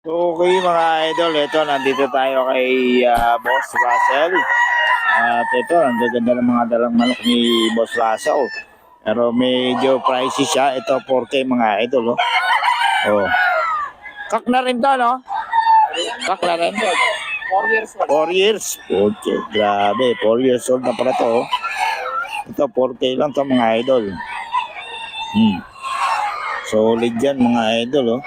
Okay mga idol, ito nandito tayo kay ah, Boss Russell. At ito, ang gaganda ng mga dalang manok ni Boss Russell. Pero medyo pricey siya. Ito 4K mga idol. Oh. oh. Kak na rin to, no? Kak na rin. 4 years old. 4 years. Okay, grabe. 4 years old na pala to. oh. Ito 4K lang to mga idol. Hmm. Solid yan mga idol. Oh.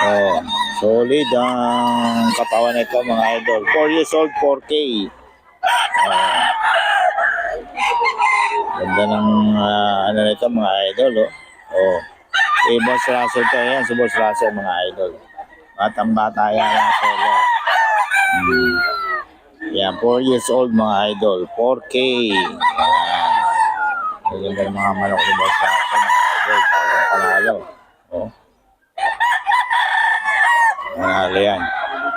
Oh, solid ang katawan nito mga idol. 4 years old, 4K. Ah. ganda ng ah, ano nito mga idol. Oh. oh. Eh, Boss Russell to. Yan, si Boss Russell mga idol. Batang bata yan ang solo. Hmm. Yan, 4 years old mga idol. 4K. Yan. Ang ganda ng mga manok ni Boss Russell mga idol. Palang panalo. Oh. Panalo yan.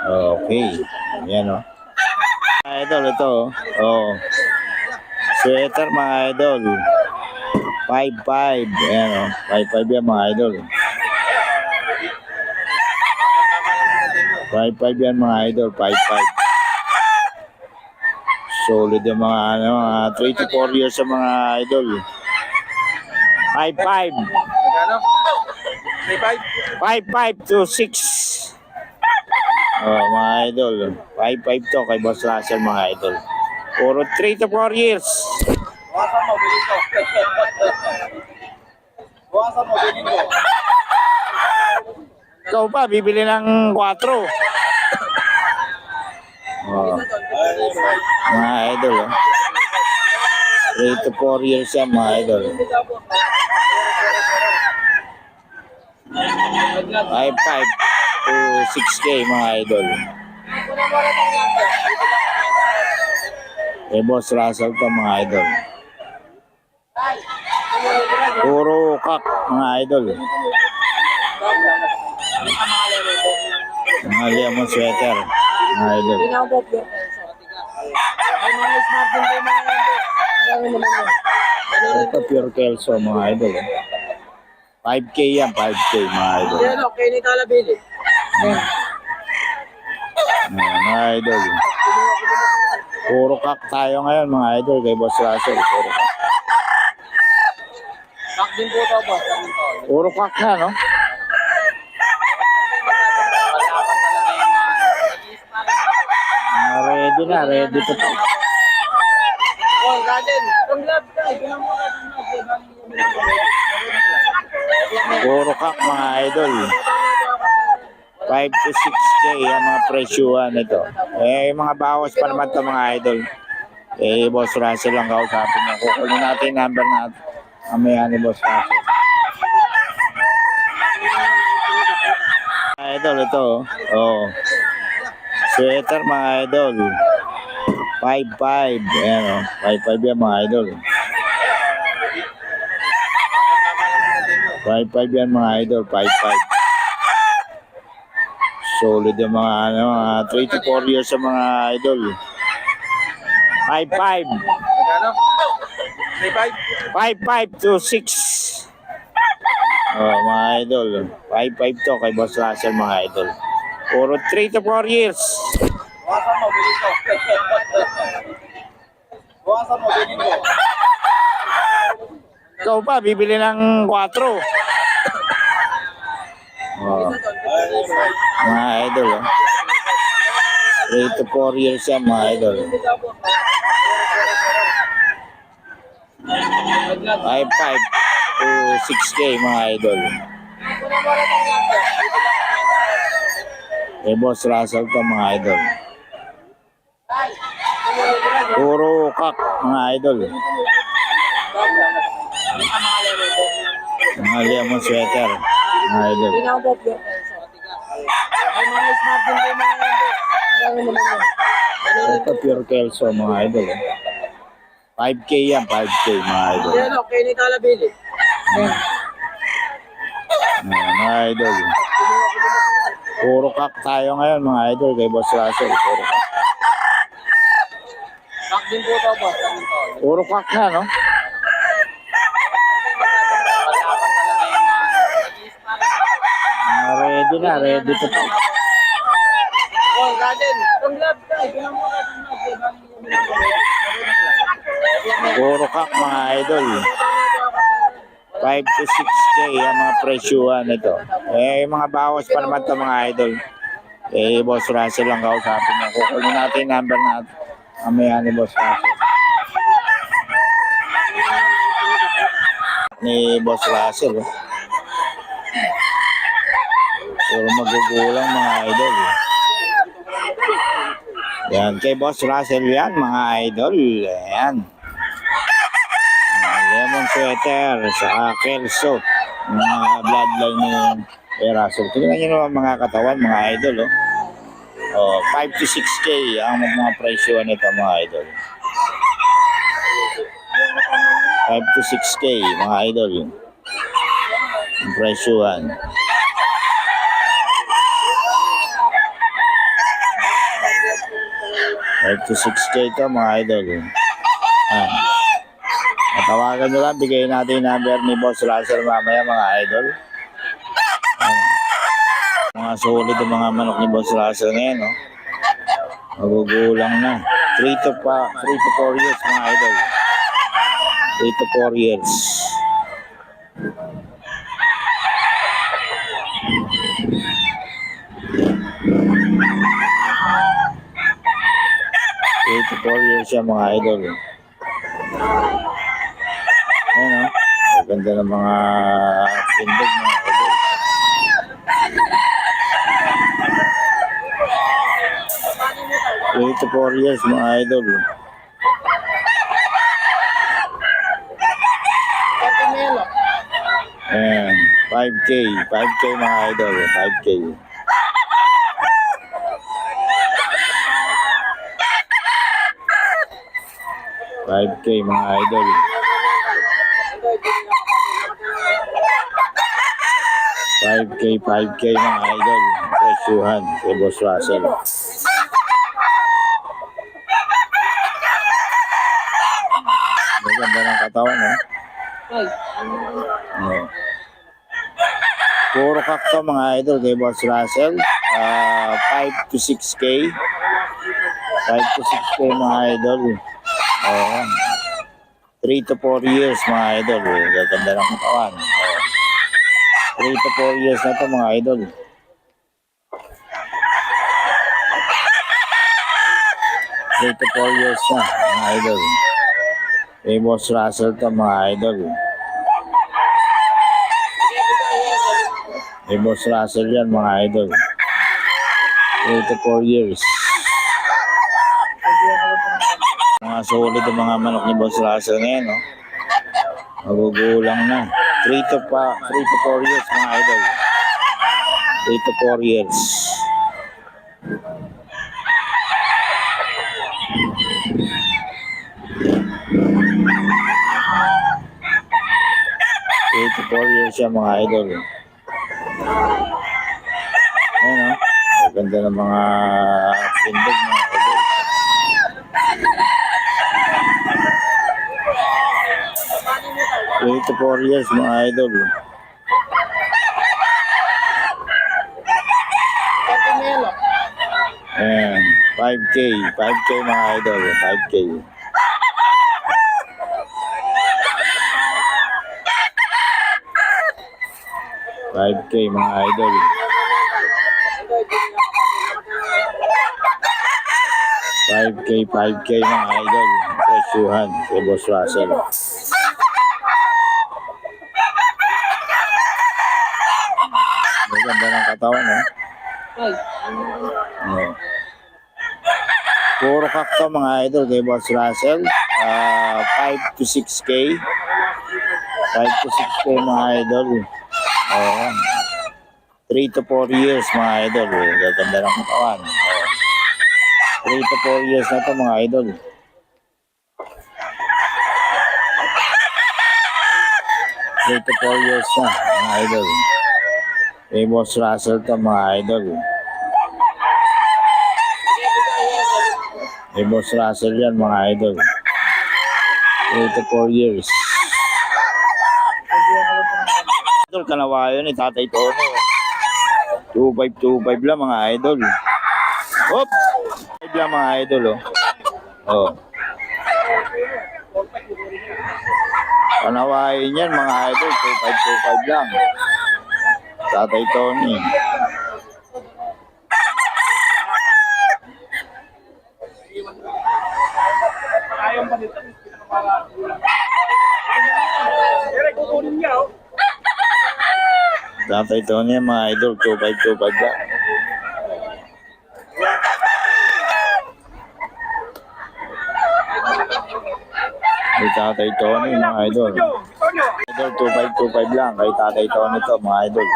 Okay. Yan o. Oh. Mga idol, ito oh. oh. Sweater mga idol. 5-5. Ayan o. 5-5 yan mga idol. 5-5 yan mga idol. 5-5. Solid yung mga ano, 3 to 4 years sa mga idol. 5-5. Magkano? 5-5 35? to 6. Oh, mga idol. 5-5 to kay Boss Russell, mga idol. Puro 3 to 4 years. Buwasan mo, bilhin ko. Buwasan mo, bilhin. Ikaw pa, bibili ng 4. Oh, mga idol. Oh. 3 to 4 years yan, mga idol. 5-5 to 6K, mga idol. Kay Boss Russell to, mga idol. Puro kak, mga idol. Mga lemon sweater, mga idol. Ito pure kelso, mga idol. 5K yan, 5K, mga idol. Yan o, kay ni Talabili. Ayan, mga idol. Puro kak tayo ngayon, mga idol, kay Boss Russell. Puro kak. Back din po ito, boss. Sabi ko. Puro kak na, no? Ah, ready na, ready to talk. Oh, Rajen. From love ka. Bilang mo ka. Puro kak, mga idol. 5 to 6K ang mga presyuhan nito. Eh, mga bawas pa naman to mga idol. Eh, Boss Russell lang kausapin niya. Kukunin natin yung number natin. Mamaya ni Boss Russell. Mga idol, ito. Oh. oh. Sweater, mga idol. 5-5. Ayan, oh. 5-5 yan, mga idol. 5-5 yan, mga idol. 5-5. Solid yung mga ano, mga 3 to 4 years sa mga idol. 5-5. Magkano? 35? 5-5 to 6. Oh, mga idol. 5-5 to kay Boss Russell, mga idol. Puro 3 to 4 years. Buwasan mo, bilhin ko. Buwasan mo, bilhin ko. Ikaw pa, bibili ng 4. Oh, mga idol. Oh. 3 to 4 years yan, mga idol. 5-5 to 6K, mga idol. Eh, Boss Russell to, mga idol. Puro kak, mga idol. Mga lemon sweater, mga idol. Pinabot yun. Ay, mga. Gawin naman yun. Ito pure kelso, mga idol. 5K yan, 5K, mga idol. Yan o, kay ni Talabili. Ayan, mga idol. Puro kak tayo ngayon, mga idol, kay Boss Russell. Puro kak. Back din po ito, boss. Puro kak na, no? Ah, ready na, ready to fight. Rajen, itong gloves ka, tingnan mo yung binabalik. Puro kak mga idol. 5 to 6K ang mga presyuhan nito. Eh, mga bawas pa naman to mga idol. Eh, Boss Russell lang kausapin mo. Kukunin natin number natin. Mamaya ni Boss Russell. Ni Boss Russell. Puro magugulang mga idol. eh. Yan, kay Boss Russell yan, mga idol. Ayan. Uh, lemon sweater, sa Kelso. Mga bloodline ni Kay Russell. Tingnan nyo naman mga katawan, mga idol. Oh. Oh, 5 to 6K ang mga presyo nito mga idol. 5 to 6K mga idol. Ang presyohan. 5 to 6K ka mga idol. Ayan. Matawagan nyo lang, bigay natin yung number ni Boss Russell mamaya mga idol. Ayan. Mga solid ang mga manok ni Boss Russell ngayon. No? Magugulang na. 3 to, pa, 3 to 4 years mga idol. 3 to 4 years. Thank you. To 4 years siya mga idol. Ayan o. Ang ganda ng mga tindog mga idol. Three to 4 years mga idol. Ayan. 5K. 5K mga idol. 5K. Five K mga idol. Five K, five K mga idol. Presyuhan kay Boss Russell. Maganda ng katawan, eh. Oh. Puro kakto mga idol kay Russell. Ah, 5 to 6K. 5 to 6K mga idol. Oo. 3 to 4 years mga idol. Gaganda ng katawan. Oo. 3 to 4 years na to mga idol. Three to four years na, mga idol. Kay Boss Russell to, mga idol. Kay Boss Russell yan, mga idol. 3 to 4 years. Mga solid ang mga manok ni Boss Russell ngayon, no? Magugulang na. 3 to, pa, 3 to 4 years, mga idol. 3 to 4 years. Three to years siya mga idol. Ayan o. Ang ganda ng mga tindog mga idol. Three to four years mga idol. Ayan. 5K. 5K mga idol. 5K. Five K mga idol. 5K, 5K mga idol. Presyuhan kay Boss Russell. Maganda ng katawan, eh. Oo. Puro kakto mga idol kay Boss Russell. Ah, 5 to 6K. 5 to 6K mga idol. Oo. 3 to 4 years mga idol. Gaganda ng katawan. Oo. 3 to 4 years na to mga idol. Three to four years na, mga idol. Kay Boss Russell to, mga idol. Kay Boss Russell yan, mga idol. 3 to 4 years. Idol, kanawayo ni Tatay Tono. 2525 lang mga idol. Hop! 5 lang mga idol oh. Oh. Panawain yan mga idol, 2525 lang. Tatay Tony. Oh. Tatay Tony mga idol, 2525 lang. Tatay Tony mga idol. Idol, 2525 lang. Kay Tatay Tony to mga idol.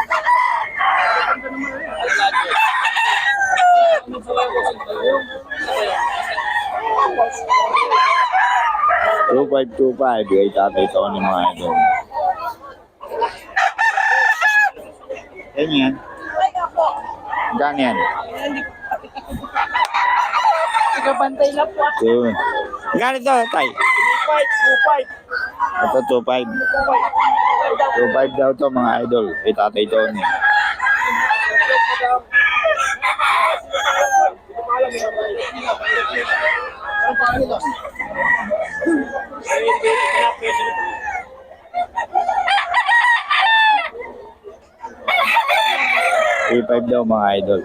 Two five two five kay Tatay Tony mga idol. Yan yan. Gan yan. Nagabantay lang po. Ganito tay. Ito 25. 25 daw to mga idol. Kay Tatay Tony. Three five daw mga idol.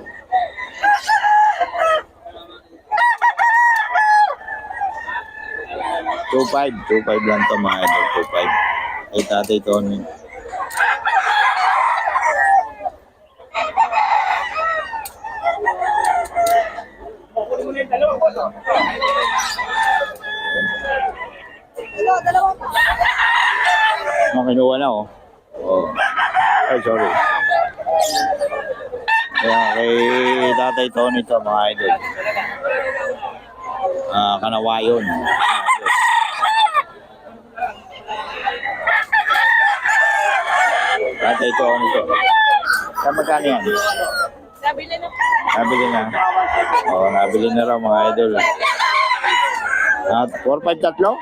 Two five, two five lang to mga idol, two five. Ay tatay Tony. Oh. Mga kinuha na oh. Oh. Ay, sorry. Kaya kay tatay Tony to mga idol. Ah, kanawayon. Tatay Tony to. Sa magkano yan? Nabili na Nabili na. Oo, nabili na raw mga idol. At 4-5 tatlo?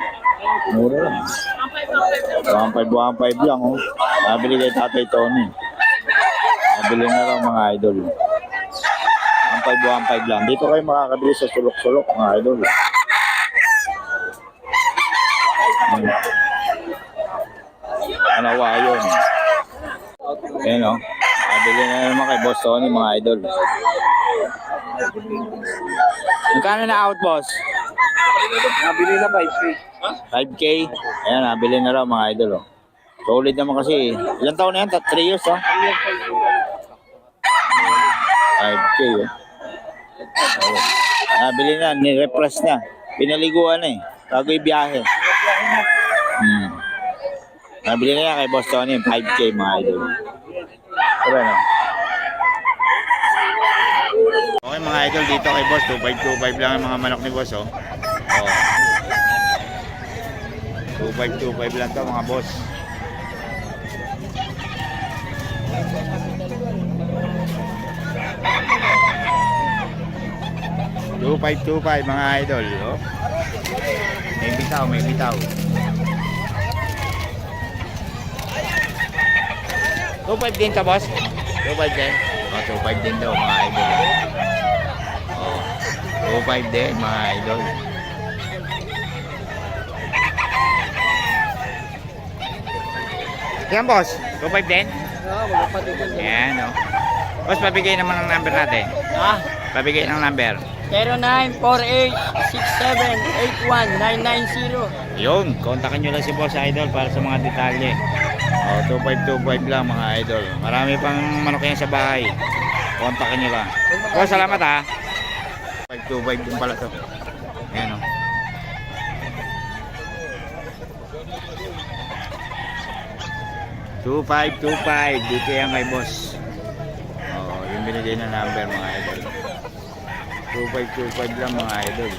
Mura lang. 1-5, 1-5 lang oh. Nabili kay Tatay Tony. Nabili na raw mga idol. 1-5, 1-5 lang. Dito kayo makakabili sa sulok-sulok mga idol. Hmm. Kanawa yun. Ayan oh. Nabili na naman kay Boss Tony mga idol. Magkano na out, boss? Nabili na 5K. 5K. Ayan, nabili na raw mga idol. Oh. Solid naman kasi. Ilang taon na yan? 3 years, oh. 5K, oh. Oh. Nabili na, ni-repress na. Pinaliguan na eh. Bago ibiyahe. Hmm. Nabili na yan kay Boss Tony, 5K mga idol. Ano? Okay mga idol, dito kay Boss, 2525 lang ang mga manok ni Boss, oh. Oh. 2525 lang to mga boss. Two five two five mga idol. Oh. May bitaw, may bitaw. Two five din ka boss? Two five din? Oh, two five din daw mga idol. Oh. Two five din mga idol. Yan boss, 2.5 din? Oo, yun. Yan o. Boss, pabigay naman ang number natin. Ah, Pabigay ng number. 0948-6781-990. Yun, kontakin nyo lang si Boss Idol para sa mga detalye. O, 2525 lang mga idol. Marami pang manok yan sa bahay. Kontakin nyo lang. Boss, salamat ha. 525 din pala to. Ayan o. Two five two five dito yan kay boss. Oh, yung binigay na number mga idol. 2525 lang mga idol.